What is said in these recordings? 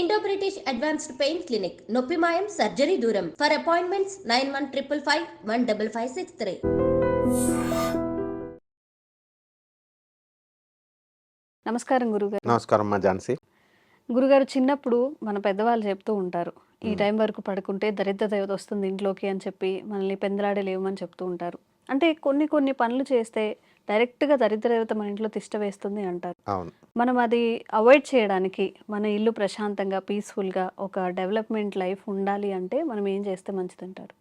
Indo British advanced pain clinic నొప్పి మాయం surgery దూరం for appointments nine one triple five one double five six three నమస్కారం గురుగారు. నమస్కారం అమ్మా ఝాన్సీ. గురుగారు చిన్నప్పుడు మన పెద్దవాళ్ళు చెప్తూ ఉంటారు ఈ టైం వరకు పడుకుంటే దరిద్ర దేవత వస్తుంది ఇంట్లోకి అని చెప్పి మనల్ని పెందలాడే లేవమని చెప్తూ ఉంటారు. అంటే కొన్ని కొన్ని పనులు చేస్తే డైరెక్ట్గా దరిద్ర దేవత మన ఇంట్లో తిష్ట వేస్తుంది అంటారు. మనం అది అవాయిడ్ చేయడానికి మన ఇల్లు ప్రశాంతంగా పీస్ఫుల్గా ఒక డెవలప్మెంట్ లైఫ్ ఉండాలి అంటే మనం ఏం చేస్తే మంచిదంటారు?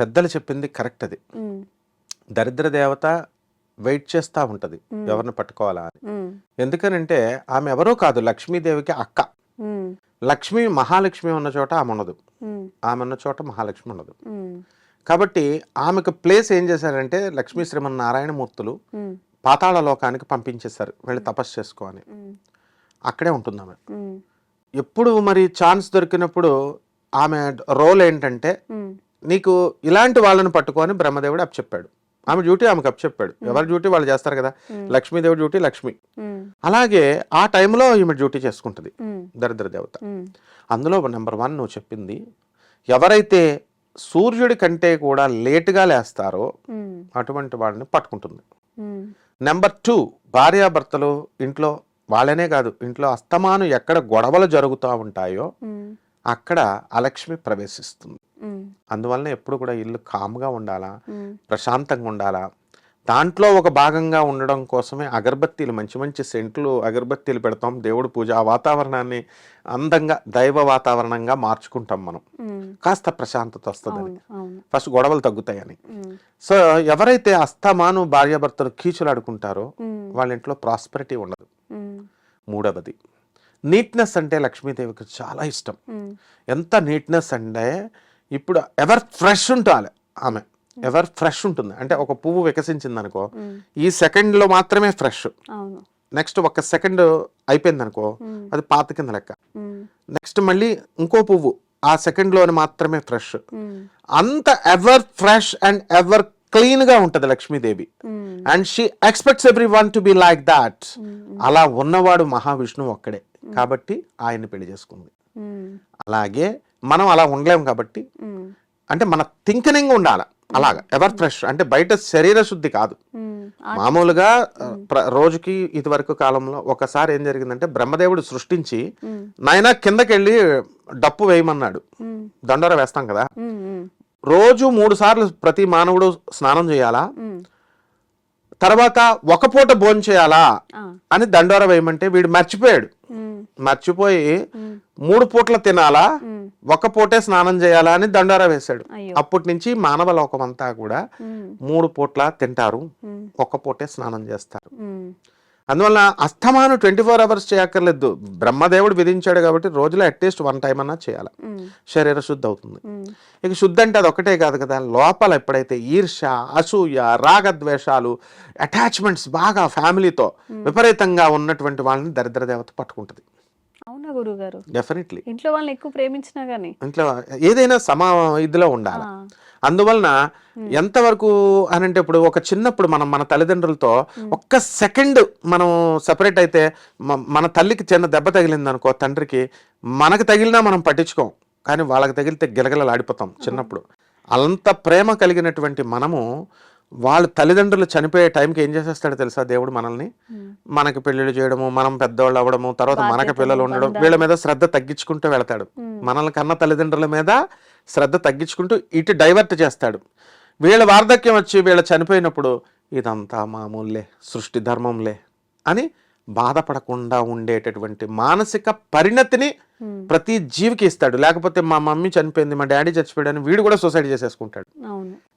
పెద్దలు చెప్పింది కరెక్ట్ అది. దరిద్ర దేవత వెయిట్ చేస్తూ ఉంటుంది. ఎవరిని పట్టుకోవాలా అని. ఎందుకనంటే ఆమె ఎవరో కాదు లక్ష్మీదేవికి అక్క. లక్ష్మి మహాలక్ష్మి ఉన్న చోట ఆమె ఉండదు. ఆమె ఉన్న చోట మహాలక్ష్మి ఉండదు. కాబట్టి ఆమెకు ప్లేస్ ఏం చేశారంటే లక్ష్మీ శ్రీమన్నారాయణమూర్తులు పాతాళ లోకానికి పంపించేశారు. వెళ్ళి తపస్సు చేసుకో అని. అక్కడే ఉంటుంది ఆమె. ఎప్పుడు మరి ఛాన్స్ దొరికినప్పుడు ఆమె రోల్ ఏంటంటే నీకు ఇలాంటి వాళ్ళని పట్టుకొని బ్రహ్మదేవుడు అప్పచెప్పాడు. ఆమె డ్యూటీ ఆమెకు అప్పచెప్పాడు ఎవరి డ్యూటీ వాళ్ళు చేస్తారు కదా? లక్ష్మీదేవి డ్యూటీ లక్ష్మి. అలాగే ఆ టైంలో ఈమె డ్యూటీ చేసుకుంటుంది. దరిద్ర దేవత. అందులో నెంబర్ వన్ నువ్వు చెప్పింది ఎవరైతే సూర్యుడి కంటే కూడా లేటుగా లేస్తారో అటువంటి వాళ్ళని పట్టుకుంటుంది. నెంబర్ టూ భార్యాభర్తలు ఇంట్లో వాళ్ళనే కాదు ఇంట్లో అస్తమాను ఎక్కడ గొడవలు జరుగుతూ ఉంటాయో అక్కడ అలక్ష్మి ప్రవేశిస్తుంది. అందువలన ఎప్పుడు కూడా ఇల్లు కామ్గా ఉండాలా ప్రశాంతంగా ఉండాలా? దాంట్లో ఒక భాగంగా ఉండడం కోసమే అగరబత్తీలు మంచి మంచి సెంట్లు అగరబత్తీలు పెడతాం. దేవుడి పూజ ఆ వాతావరణాన్ని అందంగా దైవ వాతావరణంగా మార్చుకుంటాం మనం. కాస్త ప్రశాంతత వస్తుందని. ఫస్ట్ గొడవలు తగ్గుతాయని. సో ఎవరైతే అస్తమాను భార్యాభర్తలు కీచులాడుకుంటారో వాళ్ళ ఇంట్లో ప్రాస్పరిటీ ఉండదు. మూడవది నీట్నెస్ అంటే లక్ష్మీదేవికి చాలా ఇష్టం. ఎంత నీట్నెస్ అంటే ఇప్పుడు ఎవర్ ఫ్రెష్ ఉండాలి ఆమె. ఎవర్ ఫ్రెష్ ఉంటుంది. అంటే ఒక పువ్వు వికసించింది అనుకో ఈ సెకండ్లో మాత్రమే ఫ్రెష్. నెక్స్ట్ ఒక సెకండ్ అయిపోయింది అనుకో అది పాత కింద లెక్క. నెక్స్ట్ మళ్ళీ ఇంకో పువ్వు ఆ సెకండ్లోనే మాత్రమే ఫ్రెష్. అంత ఎవర్ ఫ్రెష్ అండ్ ఎవర్ క్లీన్గా ఉంటుంది Lakshmidevi. And she expects every one to be like that. అలా ఉన్నవాడు మహావిష్ణువు ఒక్కడే. కాబట్టి ఆయన్ని పెళ్ళి చేసుకుంది. అలాగే మనం అలా ఉండలేం కాబట్టి అంటే మన థింకింగ్ ఉండాలి. అలాగా ఎవర్ ఫ్రెష్ అంటే బయట శరీర శుద్ధి కాదు. మామూలుగా రోజుకి ఇదివరకు కాలంలో ఒకసారి ఏం జరిగిందంటే బ్రహ్మదేవుడు సృష్టించి నాయన కిందకి వెళ్ళి డప్పు వేయమన్నాడు. దండోర వేస్తాం కదా. రోజు మూడు సార్లు ప్రతి మానవుడు స్నానం చేయాలా? తర్వాత ఒక పూట భోజనం చేయాలా? అని దండోర వేయమంటే వీడు మర్చిపోయాడు. మర్చిపోయి మూడు పూట్ల తినాలా? ఒక పూటే స్నానం చేయాలా అని దండోర వేశాడు. అప్పటి నుంచి మానవ లోకం అంతా కూడా మూడు పూట్ల తింటారు. ఒక్క పూటే స్నానం చేస్తారు. అందువల్ల అస్తమాను ట్వంటీ ఫోర్ అవర్స్ చేయక్కర్లేదు. బ్రహ్మదేవుడు విధించాడు కాబట్టి రోజులో అట్లీస్ట్ వన్ టైం అన్నా చేయాలి. శరీర శుద్ధి అవుతుంది. ఇక శుద్ధి అంటే అది ఒకటే కాదు కదా. లోపల ఎప్పుడైతే ఈర్ష అసూయ రాగద్వేషాలు అటాచ్మెంట్స్ బాగా ఫ్యామిలీతో విపరీతంగా ఉన్నటువంటి వాళ్ళని దరిద్ర దేవత పట్టుకుంటుంది. అవునా గురుగారు. డెఫినెట్లీ ఇంట్లో వాళ్ళని ఎక్కువ ప్రేమించినా గానీ. ఇంట్లో ఏదైనా సమా ఇదిలో ఉండాలి అందువలన ఎంతవరకు అని అంటే ఇప్పుడు ఒక చిన్నప్పుడు మనం మన తల్లిదండ్రులతో ఒక్క సెకండ్ మనం సెపరేట్ అయితే మన తల్లికి చిన్న దెబ్బ తగిలింది అనుకో తండ్రికి మనకు తగిలినా మనం పట్టించుకోం. కానీ వాళ్ళకి తగిలితే గిలగిలలాడిపోతాం చిన్నప్పుడు. అంత ప్రేమ కలిగినటువంటి మనము వాళ్ళ తల్లిదండ్రులు చనిపోయే టైంకి ఏం చేసేస్తాడో తెలుసా దేవుడు మనల్ని? మనకి పెళ్ళిళ్ళు చేయడము మనం పెద్దవాళ్ళు అవ్వడము తర్వాత మనకి పిల్లలు ఉండడం. వీళ్ళ మీద శ్రద్ధ తగ్గించుకుంటూ వెళతాడు. మనల్ని కన్న తల్లిదండ్రుల మీద శ్రద్ధ తగ్గించుకుంటూ ఇటు డైవర్ట్ చేస్తాడు. వీళ్ళ వార్ధక్యం వచ్చి వీళ్ళ చనిపోయినప్పుడు ఇదంతా మామూలులే సృష్టి ధర్మంలే అని బాధపడకుండా ఉండేటటువంటి మానసిక పరిణతిని ప్రతి జీవికి ఇస్తాడు. లేకపోతే మా మమ్మీ చనిపోయింది మా డాడీ చచ్చిపోయాడని వీడు కూడా సొసైడ్ చేసేసుకుంటాడు.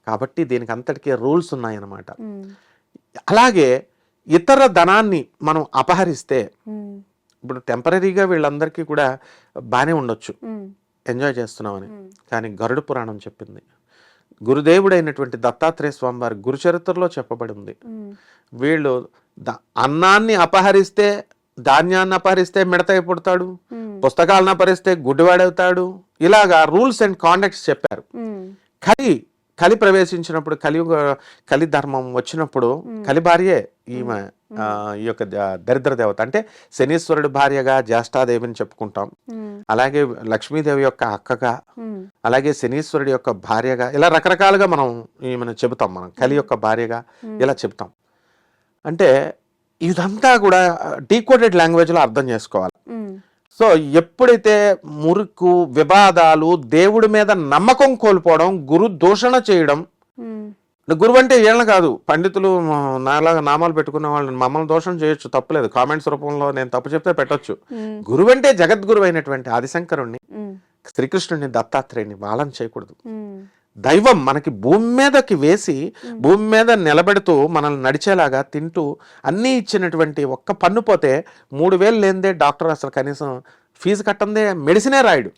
కాబట్టి దీనికి అంతటికీ రూల్స్ ఉన్నాయన్నమాట. అలాగే ఇతర ధనాన్ని మనం అపహరిస్తే ఇప్పుడు టెంపరీగా వీళ్ళందరికీ కూడా బాగానే ఉండొచ్చు. ఎంజాయ్ చేస్తున్నామని. కానీ గరుడ పురాణం చెప్పింది. గురుదేవుడైనటువంటి దత్తాత్రేయ స్వామి వారి గురుచరిత్రలో చెప్పబడి ఉంది వీళ్ళు అన్నాన్ని అపహరిస్తే ధాన్యాన్ని అపహరిస్తే మిడతై పుడతాడు. పుస్తకాలను అపహరిస్తే గుడ్డివాడవుతాడు. ఇలాగా రూల్స్ అండ్ కాండక్ట్స్ చెప్పారు. కానీ కలి ప్రవేశించినప్పుడు కలియుగ కలి ధర్మం వచ్చినప్పుడు కలి భార్యే ఈమె ఈ యొక్క దరిద్ర దేవత. అంటే శనీశ్వరుడు భార్యగా జ్యేష్ఠాదేవిని చెప్పుకుంటాం. అలాగే లక్ష్మీదేవి యొక్క అక్కగా అలాగే శనీశ్వరుడి యొక్క భార్యగా ఇలా రకరకాలుగా మనం ఈమెను చెబుతాం మనం. కలి యొక్క భార్యగా ఇలా చెప్తాం అంటే ఇదంతా కూడా డీకోడెడ్ లాంగ్వేజ్లో అర్థం చేసుకోవాలి. సో ఎప్పుడైతే మురుకు వివాదాలు దేవుడి మీద నమ్మకం కోల్పోవడం గురు దూషణ చేయడం గురువు అంటే ఏళ్ళ కాదు పండితులు నాలాగా నామాలు పెట్టుకున్న వాళ్ళని మమ్మల్ని దోషం చేయొచ్చు తప్పులేదు కామెంట్స్ రూపంలో నేను తప్పు చెప్తే పెట్టొచ్చు. గురువు అంటే జగద్గురు అయినటువంటి ఆదిశంకరుణ్ణి శ్రీకృష్ణుడిని దత్తాత్రేయుని వాళ్ళని చేయకూడదు. దైవం మనకి భూమి మీదకి వేసి భూమి మీద నిలబెడుతూ మనల్ని నడిచేలాగా తింటూ అన్నీ ఇచ్చినటువంటి ఒక్క పన్ను పోతే మూడు వేలు లేనిదే డాక్టర్ అసలు కనీసం ఫీజు కట్టందే మెడిసినే రాయడు.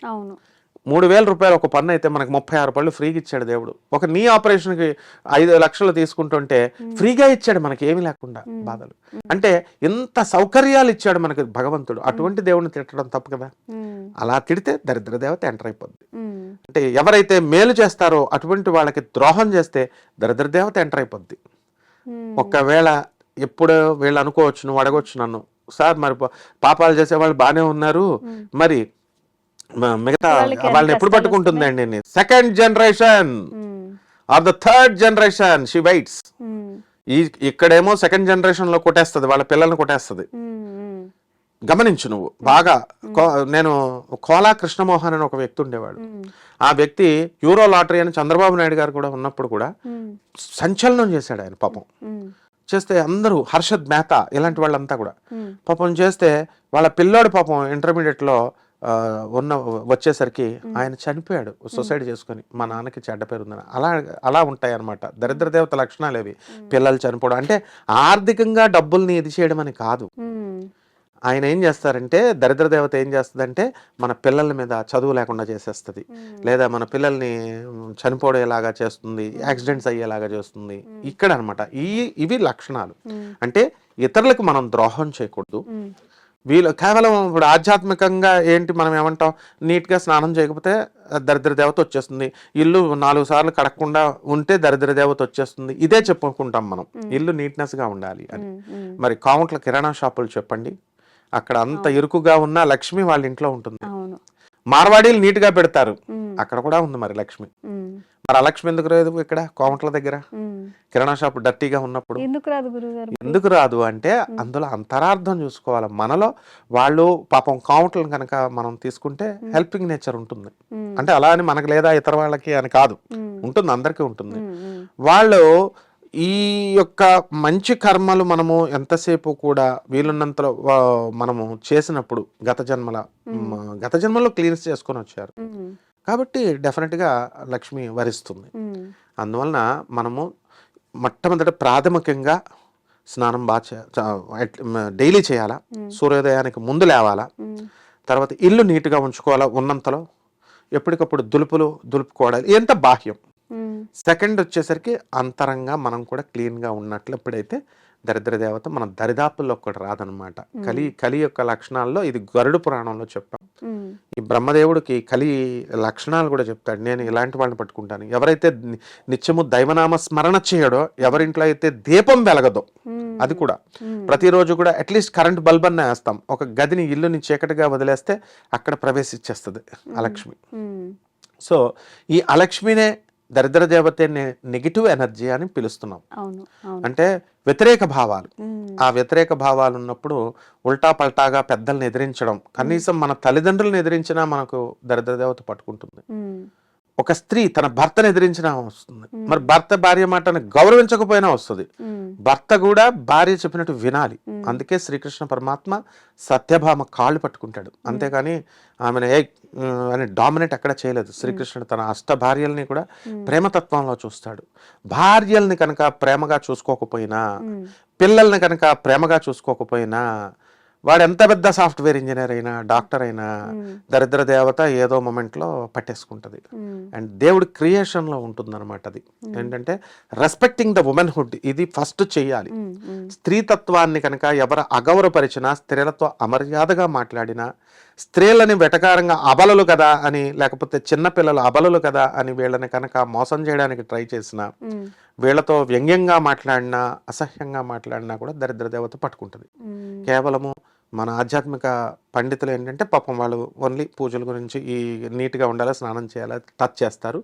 మూడు వేల రూపాయలు ఒక పన్ను అయితే మనకు ముప్పై ఆరు పళ్ళు ఫ్రీగా ఇచ్చాడు దేవుడు. ఒక నీ ఆపరేషన్కి ఐదు లక్షలు తీసుకుంటుంటే ఫ్రీగా ఇచ్చాడు మనకి ఏమీ లేకుండా బాధలు. అంటే ఇంత సౌకర్యాలు ఇచ్చాడు మనకి భగవంతుడు. అటువంటి దేవుడిని తిట్టడం తప్పు కదా? అలా తిడితే దరిద్ర దేవత ఎంటర్ అయిపోద్ది. అంటే ఎవరైతే మేలు చేస్తారో అటువంటి వాళ్ళకి ద్రోహం చేస్తే దరిద్ర దేవత ఎంటర్ అయిపోద్ది. ఒకవేళ ఎప్పుడు వీళ్ళు అనుకోవచ్చు నువ్వు అడగొచ్చు నన్ను. సార్ మరి పాపాలు చేసే వాళ్ళు బాగానే ఉన్నారు. మరి మిగతా వాళ్ళని ఎప్పుడు పట్టుకుంటుందండి second generation or the third generation she waits um, ఈ ఇక్కడేమో సెకండ్ జనరేషన్లో కొట్టేస్తుంది వాళ్ళ పిల్లల్ని కొట్టేస్తుంది. గమనించు నువ్వు. బాగా కో- నేను కోలా కృష్ణమోహన్ అని ఒక వ్యక్తి ఉండేవాడు. ఆ వ్యక్తి యూరో లాటరీ అని చంద్రబాబు నాయుడు గారు కూడా ఉన్నప్పుడు కూడా సంచలనం చేశాడు ఆయన పాపం. చేస్తే అందరూ హర్షద్ మెహతా ఇలాంటి వాళ్ళంతా కూడా పాపం చేస్తే వాళ్ళ పిల్లోడు పాపం ఇంటర్మీడియట్లో ఆ, ఉన్న వచ్చేసరికి ఆయన చనిపోయాడు సొసైడ్ చేసుకొని. మా నాన్నకి చెడ్డ పేరు ఉందని. అలా అలా ఉంటాయి అనమాట దరిద్ర దేవత లక్షణాలు అవి పిల్లలు చనిపోవడం. అంటే ఆర్థికంగా డబ్బుల్ని ఇది చేయడం అని కాదు. ఆయన ఏం చేస్తారంటే దరిద్ర దేవత ఏం చేస్తుందంటే మన పిల్లల మీద చదువు లేకుండా చేసేస్తుంది. లేదా మన పిల్లల్ని చనిపోయేలాగా చేస్తుంది యాక్సిడెంట్స్ అయ్యేలాగా చేస్తుంది. ఇక్కడ అన్నమాట ఈ ఇవి లక్షణాలు. అంటే ఇతరులకు మనం ద్రోహం చేయకూడదు. వీళ్ళు కేవలం ఇప్పుడు ఆధ్యాత్మికంగా ఏంటి మనం ఏమంటాం నీట్గా స్నానం చేయకపోతే దరిద్ర దేవత వచ్చేస్తుంది. ఇల్లు నాలుగు సార్లు కడగకుండా ఉంటే దరిద్ర దేవత వచ్చేస్తుంది. ఇదే చెప్పుకుంటాం మనం. ఇల్లు నీట్నెస్గా ఉండాలి అని. మరి కావుంట్ల కిరాణా షాపులు చెప్పండి. అక్కడ అంత ఇరుకుగా ఉన్న లక్ష్మి వాళ్ళ ఇంట్లో ఉంటుంది. మార్వాడీలు నీట్గా పెడతారు. ఉమ్, అక్కడ కూడా ఉంది మరి లక్ష్మి. మరి ఆ లక్ష్మి ఎందుకు రాదు ఇక్కడ కోమట్ల దగ్గర. కిరాణా షాప్ డర్టీగా ఉన్నప్పుడు. ఎందుకు రాదు ఎందుకు రాదు అంటే అందులో అంతరార్థం చూసుకోవాలి. మనలో వాళ్ళు పాపం కౌంట్లను కనుక మనం తీసుకుంటే హెల్పింగ్ నేచర్ ఉంటుంది. అంటే అలా అని మనకు లేదా ఇతర వాళ్ళకి అని కాదు. ఉంటుంది అందరికీ ఉంటుంది. వాళ్ళు ఈ యొక్క మంచి కర్మలు మనము ఎంతసేపు కూడా వీలున్నంతలో మనము చేసినప్పుడు గత జన్మల గత జన్మలో క్లీన్స్ చేసుకొని వచ్చారు. కాబట్టి డెఫినెట్గా లక్ష్మి వరిస్తుంది. అందువలన మనము మొట్టమొదట ప్రాథమికంగా స్నానం బాగా డైలీ చేయాలా? సూర్యోదయానికి ముందు లేవాలా? తర్వాత ఇల్లు నీట్గా ఉంచుకోవాలా? ఉన్నంతలో ఎప్పటికప్పుడు దులుపులు దులుపుకోవడాలి ఎంత బాహ్యం? సెకండ్ వచ్చేసరికి అంతరంగా మనం కూడా క్లీన్గా ఉన్నట్లు ఎప్పుడైతే దరిద్ర దేవత మన దరిదాపుల్లో కూడా రాదనమాట కలి కలి యొక్క లక్షణాల్లో ఇది గరుడు పురాణంలో చెప్పాం ఈ బ్రహ్మదేవుడికి కలి లక్షణాలు కూడా చెప్తాడు. నేను ఇలాంటి వాళ్ళని పట్టుకుంటాను. ఎవరైతే నిత్యము దైవనామ స్మరణ చేయడో ఎవరింట్లో అయితే దీపం వెలగదో అది కూడా ప్రతిరోజు కూడా అట్లీస్ట్ కరెంట్ బల్బ్ అన్న వేస్తాం. ఒక గదిని ఇల్లుని చీకటిగా వదిలేస్తే అక్కడ ప్రవేశించేస్తుంది అలక్ష్మి. సో ఈ అలక్ష్మినే దరిద్ర దేవతే నెగిటివ్ ఎనర్జీ అని పిలుస్తున్నాం. అంటే వ్యతిరేక భావాలు. ఆ వ్యతిరేక భావాలు ఉన్నప్పుడు ఉల్టా పల్టాగా పెద్దల్ని ఎదిరించడం కనీసం మన తల్లిదండ్రులను ఎదిరించినా మనకు దరిద్ర దేవత పట్టుకుంటుంది. ఒక స్త్రీ తన భర్తను ఎదిరించినా వస్తుంది. మరి భర్త భార్య మాటను గౌరవించకపోయినా వస్తుంది. భర్త కూడా భార్య చెప్పినట్టు వినాలి. అందుకే శ్రీకృష్ణ పరమాత్మ సత్యభామ కాళ్ళు పట్టుకుంటాడు. అంతేగాని ఆమెను ఏ అని డామినేట్ ఎక్కడ చేయలేదు. శ్రీకృష్ణుడు తన అష్ట భార్యల్ని కూడా ప్రేమతత్వంలో చూస్తాడు. భార్యల్ని కనుక ప్రేమగా చూసుకోకపోయినా పిల్లల్ని కనుక ప్రేమగా చూసుకోకపోయినా వాడు ఎంత పెద్ద సాఫ్ట్వేర్ ఇంజనీర్ అయినా డాక్టర్ అయినా దరిద్ర దేవత ఏదో మొమెంట్లో పట్టేసుకుంటది. అండ్ దేవుడి క్రియేషన్లో ఉంటుందన్నమాట అది. ఏంటంటే రెస్పెక్టింగ్ ద ఉమెన్హుడ్ ఇది ఫస్ట్ చెయ్యాలి స్త్రీతత్వాన్ని కనుక ఎవరు అగౌరవపరిచినా స్త్రీలతో అమర్యాదగా మాట్లాడినా స్త్రీలని వెటకారంగా అబలలు కదా అని లేకపోతే చిన్నపిల్లలు అబలలు కదా అని వీళ్ళని కనుక మోసం చేయడానికి ట్రై చేసిన వీళ్ళతో వ్యంగ్యంగా మాట్లాడినా అసహ్యంగా మాట్లాడినా కూడా దరిద్ర దేవత పట్టుకుంటుంది. కేవలము మన ఆధ్యాత్మిక పండితులు ఏంటంటే పాపం వాళ్ళు ఓన్లీ పూజల గురించి ఈ నీట్గా ఉండాలి స్నానం చేయాలి టచ్ చేస్తారు.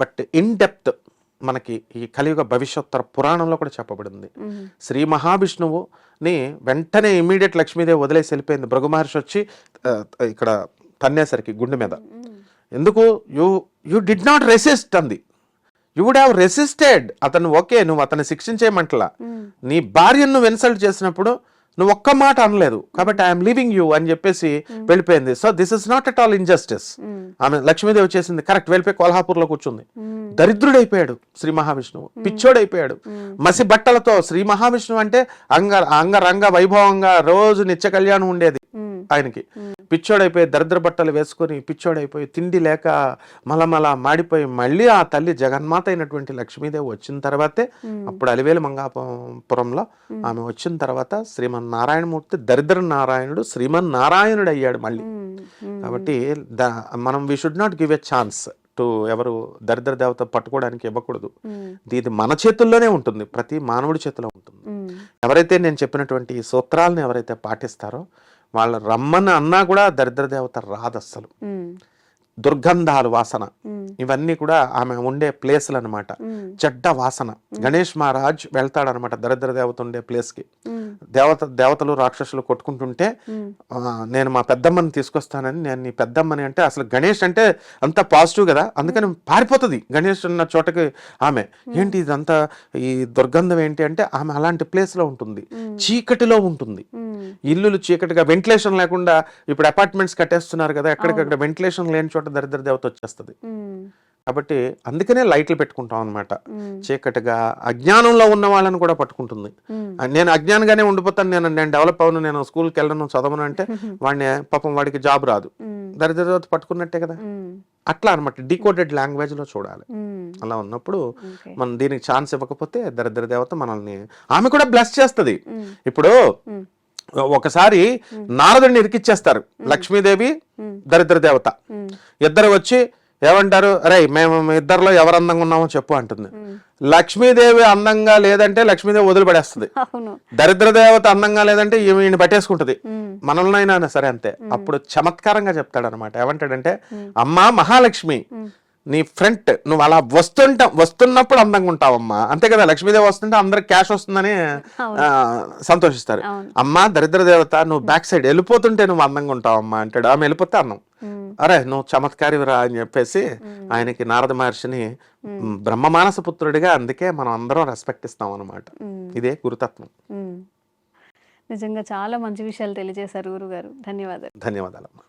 బట్ ఇన్ డెప్త్ మనకి ఈ కలియుగ భవిష్యోత్తర పురాణంలో కూడా చెప్పబడింది. శ్రీ మహావిష్ణువుని వెంటనే ఇమీడియట్ లక్ష్మీదేవి వదిలేసి వెళ్ళిపోయింది. భృగు మహర్షి వచ్చి ఇక్కడ తన్నేసరికి గుండె మీద. ఎందుకు? You you did not resist అంది. You would have resisted. అతను ఓకే నువ్వు అతన్ని శిక్షించేయమంటలా. నీ భార్యను నువ్వు ఇన్సల్ట్ చేసినప్పుడు నువ్వు ఒక్క మాట అనలేదు. కాబట్టి ఐఎమ్ లివింగ్ యూ అని చెప్పేసి వెళ్ళిపోయింది. So this is not at all injustice ఆమె లక్ష్మీదేవి చేసింది. కరెక్ట్ వెళ్ళిపోయి కొల్హాపూర్లో కూర్చుంది. దరిద్రుడైపోయాడు శ్రీ మహావిష్ణువు. పిచ్చోడైపోయాడు. మసి బట్టలతో శ్రీ మహావిష్ణువు అంటే అంగ అంగరంగ వైభవంగా రోజు నిత్య కళ్యాణం ఉండేది. ఆయనకి. పిచ్చోడైపోయి దరిద్ర బట్టలు వేసుకొని పిచ్చోడైపోయి తిండి లేక మలమల మాడిపోయి మళ్ళీ ఆ తల్లి జగన్మాత అయినటువంటి లక్ష్మీదేవి వచ్చిన తర్వాతే అప్పుడు అలివేలు మంగాపురంలో ఆమె వచ్చిన తర్వాత శ్రీమన్నారాయణమూర్తి దరిద్ర నారాయణుడు శ్రీమన్నారాయణుడు అయ్యాడు మళ్ళీ కాబట్టి ద- మనం we should not give a chance to ఎవరు దరిద్ర దేవత పట్టుకోవడానికి ఇవ్వకూడదు. ఇది మన చేతుల్లోనే ఉంటుంది ప్రతి మానవుడి చేతిలో ఉంటుంది. ఎవరైతే నేను చెప్పినటువంటి సూత్రాలను ఎవరైతే పాటిస్తారో వాళ్ళ రమ్మని అన్నా కూడా దరిద్ర దేవత రాదు అస్సలు దుర్గంధాలు వాసన. ఇవన్నీ కూడా ఆమె ఉండే ప్లేస్లు అనమాట చెడ్డ వాసన. గణేష్ మహారాజ్ వెళ్తాడనమాట దరిద్ర దేవత ఉండే ప్లేస్కి దేవత దేవతలు రాక్షసులు కొట్టుకుంటుంటే నేను మా పెద్దమ్మని తీసుకొస్తానని నేను నీ పెద్దమ్మని అంటే అసలు గణేష్ అంటే అంత పాజిటివ్ కదా? అందుకని పారిపోతుంది గణేష్ ఉన్న చోటకి ఆమె. ఏంటి ఇదంతా? ఈ దుర్గంధం ఏంటి అంటే ఆమె అలాంటి ప్లేస్లో ఉంటుంది చీకటిలో ఉంటుంది. ఇల్లులు చీకటిగా వెంటిలేషన్ లేకుండా ఇప్పుడు అపార్ట్మెంట్స్ కట్టేస్తున్నారు కదా ఎక్కడికక్కడ వెంటిలేషన్ లేని చోట దరిద్ర దేవత వచ్చేస్తుంది. కాబట్టి అందుకనే లైట్లు పెట్టుకుంటాం అనమాట చీకటిగా అజ్ఞానంలో ఉన్న వాళ్ళని కూడా పట్టుకుంటుంది. నేను అజ్ఞానంగానే ఉండిపోతాను నేను నేను డెవలప్ అవును నేను స్కూల్కి వెళ్ళను చదవను అంటే వాడిని పాపం వాడికి జాబ్ రాదు. దరిద్ర దేవత పట్టుకున్నట్టే కదా. అట్లా అనమాట డీకోడెడ్ లాంగ్వేజ్లో చూడాలి. అలా ఉన్నప్పుడు మనం దీనికి ఛాన్స్ ఇవ్వకపోతే దరిద్ర దేవత మనల్ని ఆమె కూడా బ్లెస్ చేస్తుంది. ఇప్పుడు ఒకసారి నారదుడిని ఇరికిచ్చేస్తారు. లక్ష్మీదేవి దరిద్ర దేవత. ఇద్దరు వచ్చి ఏమంటారు? అరే మేము ఇద్దరిలో ఎవరు అందంగా ఉన్నామో చెప్పు అంటుంది. లక్ష్మీదేవి అందంగా లేదంటే లక్ష్మీదేవి వదిలిపడేస్తుంది. దరిద్ర దేవత అందంగా లేదంటే ఈయన పట్టేసుకుంటది. మనల్నైనా సరే అంతే. అప్పుడు చమత్కారంగా చెప్తాడు అనమాట ఏమంటాడంటే అమ్మా మహాలక్ష్మి నీ ఫ్రంట్ నువ్వు అలా వస్తుంటా వస్తున్నప్పుడు అందంగా ఉంటావమ్మా. అంతే కదా లక్ష్మీదేవి వస్తుంటే అందరికి క్యాష్ వస్తుందని ఆ, సంతోషిస్తారు. అమ్మా దరిద్ర దేవత నువ్వు బ్యాక్ సైడ్ వెళ్ళిపోతుంటే నువ్వు అందంగా ఉంటావమ్మా అంటాడు. ఆమె వెళ్ళిపోతే అన్నం. అరే నువ్వు చమత్కారివిరా అని చెప్పేసి ఆయనకి నారద మహర్షిని బ్రహ్మ మానస పుత్రుడిగా అందుకే మనం అందరం రెస్పెక్ట్ ఇస్తాం అనమాట ఇదే గురుతత్వం. నిజంగా చాలా మంచి విషయాలు తెలియజేశారు గురుగారు. ధన్యవాదాలు. ధన్యవాదాలమ్మా.